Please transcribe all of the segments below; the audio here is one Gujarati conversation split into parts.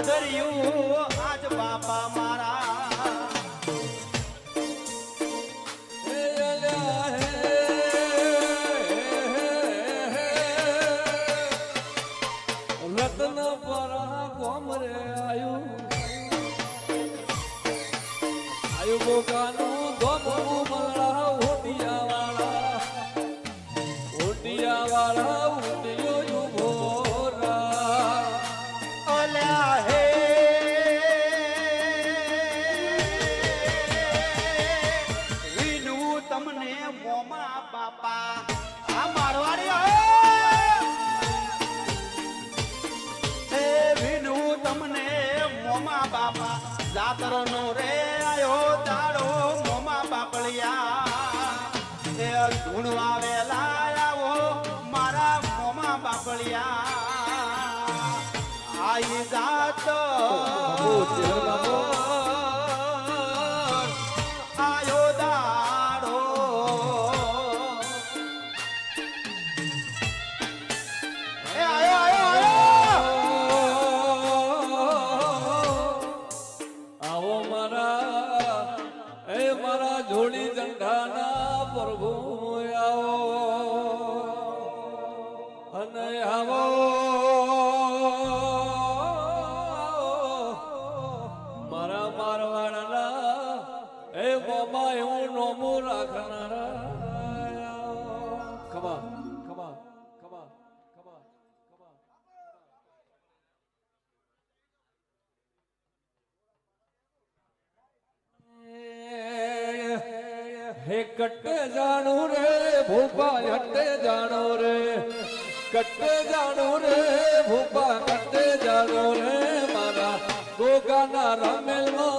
સુધર્યું આજ બાપા મારા. રતન પરા કોમ રે આયુ. આયુ બોકાનું ધોબવું મળા ઓટિયા વાળા વાળા મોમા બાપા જાતર નો રે આયો તાળો મોમા બાપળિયા એ ધૂણ આવેલા આવો મારા મોમા બાપળિયા આઈ જાત અને આવો. મારા મારવાડના એ બાબા એવું નોમું રાખનારા. ખબર ખબર ખબર ખબર ખબર હે કટ્ટે જાણું રે, ભોપાલ હટ્ટે જાણું રે. કટે જાણું રે ભૂપા કટે જાણું રે મારા ગોગાના રમેલમાં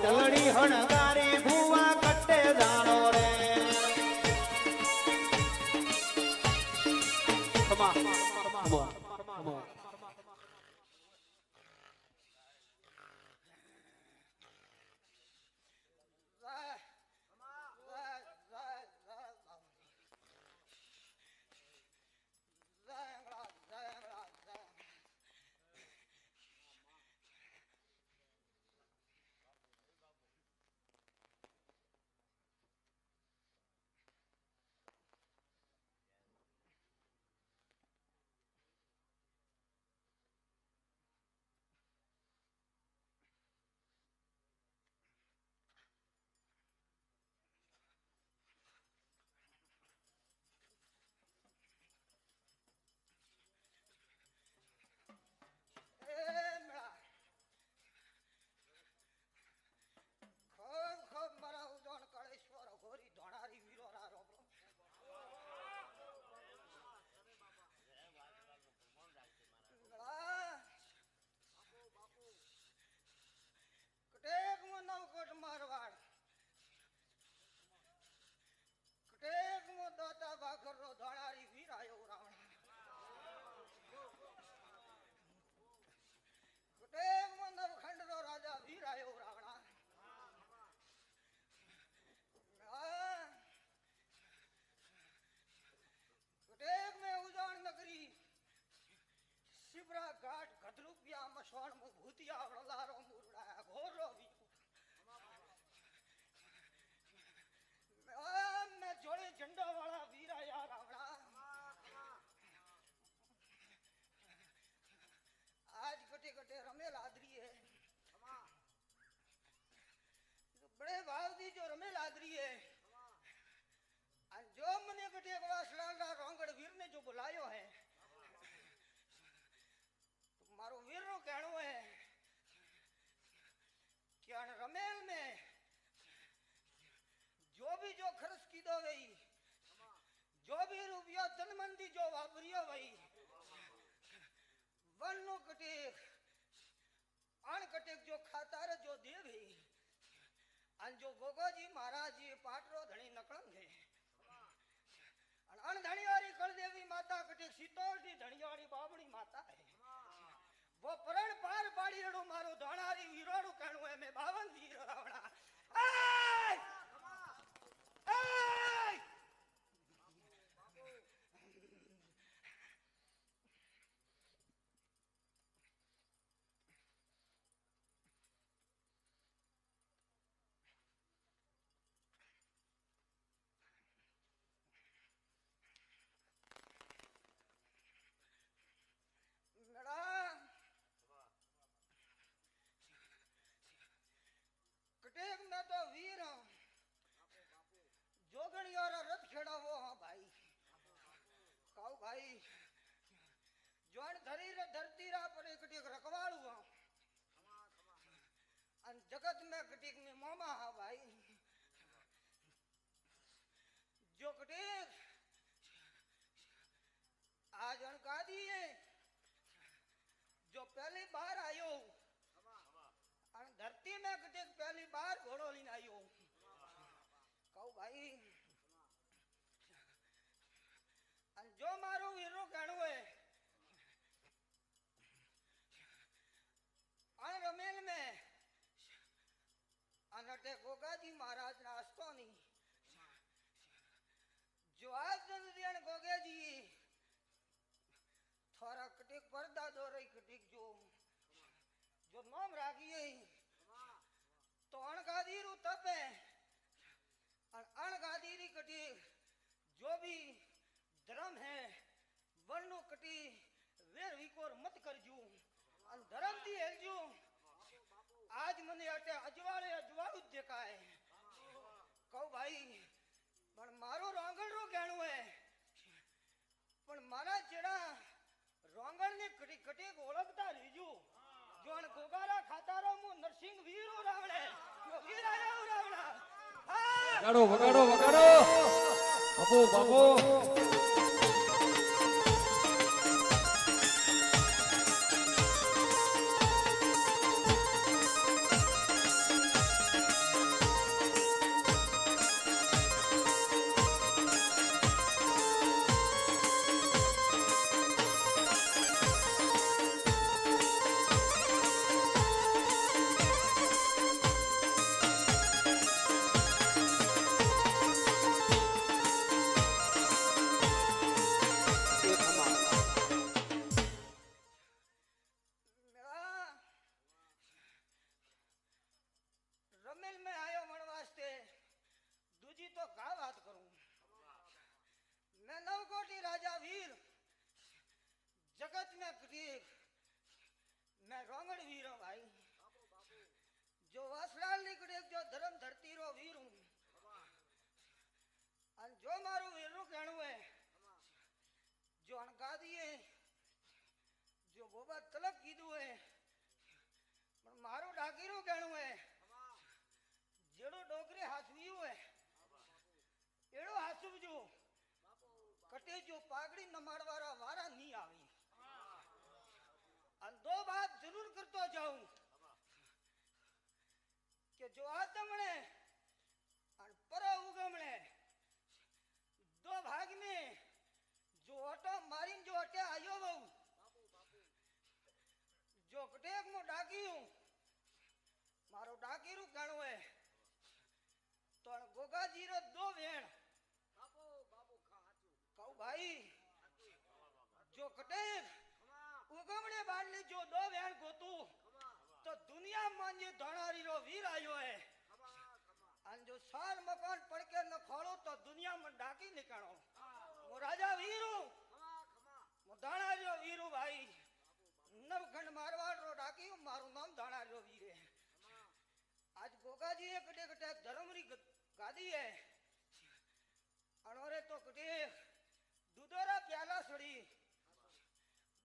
ડોળી હણ મારી જો રમે લાદરીએ અને જો મને કઠે વાસડાના રોંગડ વીરને જો બોલાયો હે. તો મારો વીરનો કહેણો હે કે અણ રમેલ મે જો ભી જો ખર્ચ કીધો વઈ જો ભી રૂપિયો તનમનથી જો વાપર્યો વઈ વનનો કટેક અણ કટેક જો ખાતાર જો દેવી. અને જો ગોગોજી મહારાજી પાટરો ધણી નકળમ છે અને અણધણીવાળી કળદેવી માતા કટી શીતોળની ધણીવાળી બાબણી માતા વો પરણ પાર પાડી રડું મારું ધણારી વીરોડું કણું એમે બાવન વીર રાવણા. આય! આય! મેડા કટેક મેં તો વીર હूं જોગણી છેડાવો હા ભાઈ. કહું ભાઈ જોણ ધરી રે, ધરતી રા પર એકટીક રખવાળું હા. અને જગત મેં કટીક ને મોમા, હા ભાઈ. જો કટીક આ જણકા દીએ જો પહેલી બાર આવ્યો અને ધરતી મેં કટીક પહેલી બાર ઘોડો લઈને આવ્યો अनटे गोगाजी महाराज ना हस्तो नहीं जो आज दिन गोगे जी થોડા કટીક પડદા દો રહી કટીક જો જો નામ રાખીએ તો અણગાદીરું તપે और अणगादीरी कटी जो भी धर्म है वर्णो कटी वेर विकोर मत करजू और धर्म दी हेलजू મને એટલે અજવાળે અજવાળું જ દેખાય. કહું ભાઈ, પણ મારો રોંગણરો ગહેણું હે. પણ મારા જેડા રોંગણની ઘટી ઘટી ઓળખતા રીજુ જોણ ગોગારા ખાતારો હું નરસિંહ વીરો રાવણે વીરાયા રાવણા. વગાડો વગાડો વગાડો! બાપો બાપો! બીજી તો કા વાત કરું? મેં નવકોટી રાજા વીર જગત મેં વીર મેં રોમણ વીરો ભાઈ. જો વાસલાલ નીકળે, જો ધર્મ ધરતી રો વીર હું. અને જો મારું વીરનું કહેણું હે જો અણકા દઈએ જો બોબા તલબ કીધું હે પણ મારું ડાકીરું કહેણું હે દેજો, પાઘડી નમાડવાળા વારા નહીં આવે. અને દો વાત જરૂર કરતો જાઉં કે જો આ તમણે અને પર ઉગમણે દો ભાગ મે જો ઓટો મારીને જો અટે આવ્યો બહુ જો કટેક હું ડાક્યું, મારો ડાકીરું ગણવે તો ગોગાજીરો દો વેણ. આવી જો કટેર ઉગમણે બારલી જો દો વેણ ગોતું, તો દુનિયામાં જે ધણારી રો વીર આવ્યો હે. અને જો સાર મકાન પડકે ન ખોળો, તો દુનિયામાં ડાકી નીકળો. હું રાજા વીરુ હું. ધણારીઓ વીરુ ભાઈ. નવખંડ મારવાડ રો ડાકી મારું નામ ધણારીઓ વીરે આજ ગોગાજી એ કટે કટે ધર્મરી ગાદી હે. અણોરે તો કટે દુધોરા પ્યાલા સડી